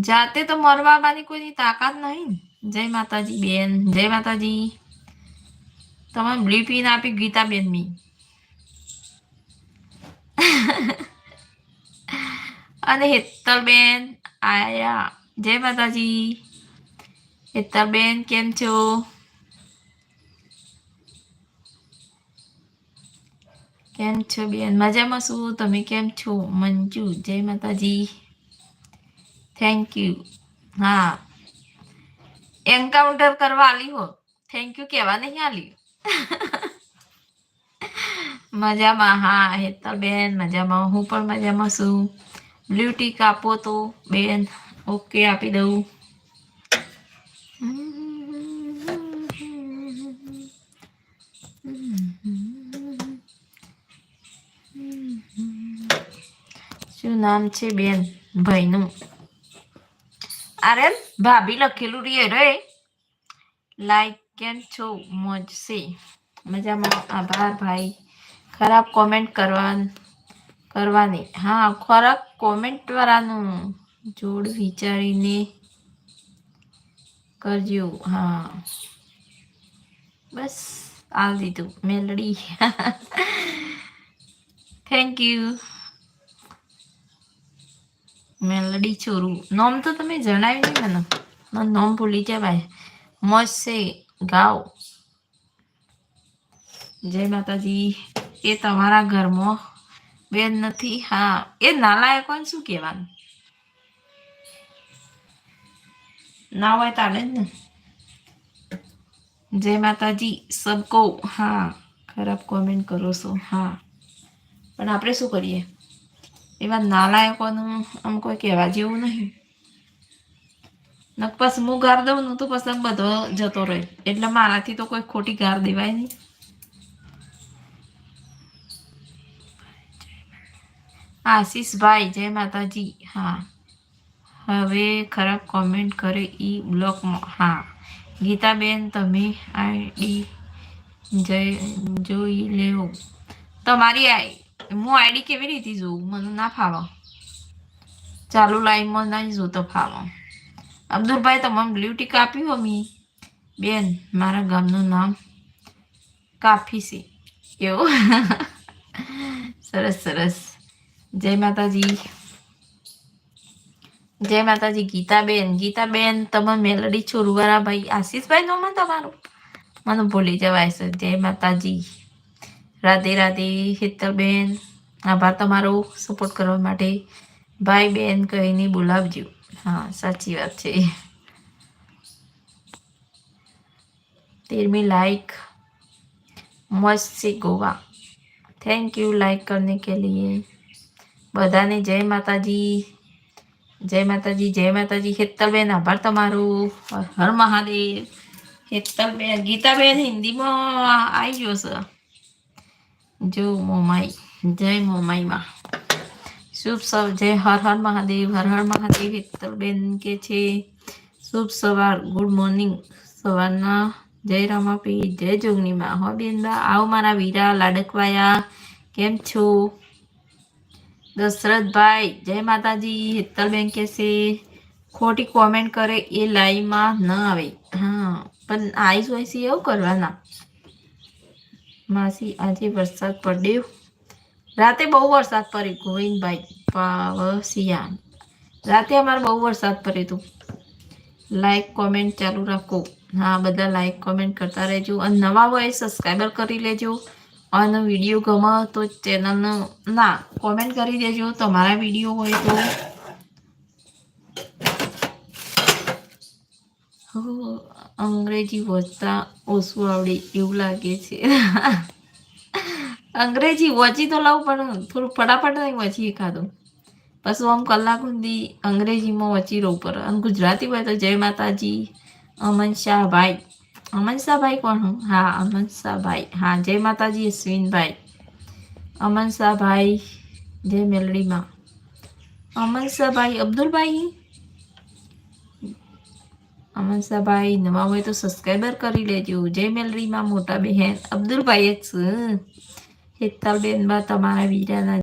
જાતે તો મરવા બાની કોઈની તાકાત નહીં. જય માતાજી બેન, જય માતાજી. તમે બ્લી પીન આપી ગીતા બેન મી. અને હેતલબેન આયા. જય માતાજી. હેતલબેન કેમ છો? કેમ છો બેન? મજામાં શું તમે કેમ છો? મંજુ, જય માતાજી. થેન્ક યુ હા. એન્કાઉન્ટર કરવા આલી હો. થેન્ક યુ કહેવા નહીં આલી. મજામાં, હા હેતલબેન મજામાં. હું પણ મજામાં છું. બ્લુ ટીક આપો તો, બેન. ઓકે આપી દઉં. નામ છે બેન ભાઈનું અરે ભાભી લખેલું રે રે. લાઈક કેમ છો. મોજશે મજામાં, આભાર ભાઈ. ખરાબ કોમેન્ટ કરવા કરવાની. હા, ખરાબ કોમેન્ટ વાળાનું જોડ વિચારીને કરજો. હા. બસ આવી દીધું. મેલડી. થેન્ક યુ મેલડી ચોરુ. નોમ તો તમે જણાવ્યું નહીં મને. મને નોમ ભૂલી જવાય. મસ્ત ગાવ. જય માતાજી. એ તમારા ઘરમાં બેન નથી. હા. એ નાલાયકોને શું કહેવાનું? ના હોય તાલે જ ને. જય માતાજી. સબકો હા. ખરાબ કોમેન્ટ કરો છો. હા. પણ આપણે શું કરીએ? એવા નાલાયકોનું આમ કોઈ કહેવા જેવું નહીં નક પછી હું ગાર દઉં ને તો પછી બધો જતો રહે એટલે મારાથી તો કોઈ ખોટી ગાર દેવાય નહીં આશીષભાઈ જય માતાજી હા હવે ખરાબ કોમેન્ટ કરે ઈ બ્લોકમાં હા ગીતાબેન તમે આઈડી જય જોઈ લેવો તમારી હું આઈડી કેવી રીતે જોઉં? મને ના ફાવો. ચાલુ લાઈનમાં નહીં જોતો ફાવો. અબ્દુલભાઈ, તમામ બ્લુ ટીક આપ્યું હો બેન, મારા ગામનું નામ કાફી છે. એવું? સરસ સરસ. જય માતાજી. જય માતાજી, ગીતાબેન. ગીતાબેન, તમે મેલડી છોરુવાળા ભાઈ આશીષભાઈ નોમાં તમારું? મને ભૂલી જવાય છે. જય માતાજી. રાધે રાધે, હેતલબેન, આભાર તમારો સપોર્ટ કરવા માટે. ભાઈ, બેન, કહીને બોલાવજો. હા, સાચી વાત છે. તેરમી લાઈક મસ્ત છે ગોવા. થેન્ક યુ લાઈક કરને કે લીએ. બધાને જય માતાજી. જય માતાજી જય માતાજી. હેતલબેન, આભાર તમારો. હર મહાદેવ. હેતલબેન, ગીતાબેન, હિન્દીમાં આવી ગયો સર જો મોમાઈ, જય મોમાઈમાં. શુભ સવ, જય હર હર મહાદેવ, હર હર મહાદેવ, હેતલબેન કે છે. શુભ સવાર, ગુડ મોર્નિંગ. સવારના જય રમાપી, જય જોગનીમાં હો બેનબા, આવો મારા વીરા લાડકવાયા. કેમ છો? દશરથભાઈ, જય માતાજી, હેતલબેન છે. ખોટી કોમેન્ટ કરે એ લાઈવમાં ન આવે. હા, પણ આઈસ વાઈસી એવું કરવાના. માસી, આજે વરસાદ પડ્યો. રાતે બહુ વરસાદ પડ્યો, ગોવિંદભાઈ પાવસિયા રાતે અમારે બહુ વરસાદ પડ્યો હતો. લાઈક કોમેન્ટ ચાલુ રાખો. હા, બધા લાઈક કોમેન્ટ કરતા રહેજો. અને નવા હોય સબસ્ક્રાઈબર કરી લેજો. અને વીડિયો ગમે તો ચેનલનો ના કોમેન્ટ કરી દેજો. તમારા વીડિયો હોય તો. અંગ્રેજી વાંચતા ઓછું આવડે એવું લાગે છે. અંગ્રેજી વોચી તો લાવું, પણ થોડું ફટાફટ નહીં વાંચી એકાદું પછી આમ કલાક સુધી અંગ્રેજીમાં વચી રહું પર. અને ગુજરાતી હોય તો જય માતાજી અમન શાહભાઈ અમન શાહભાઈ કોણ હું? હા અમન શાહભાઈ હા, જય માતાજી, અશ્વિનભાઈ. અમન શાહભાઈ જય મેલડીમાં. અમન શાહભાઈ અબ્દુલભાઈ? અમન શાહભાઈ નવા હોય તો સબસ્ક્રાઈબર કરી લેજો. જય મેલડીમાં, મોટા બહેન. અબ્દુલભાઈ જ છું હેતલબેન બા તમારા વીરાના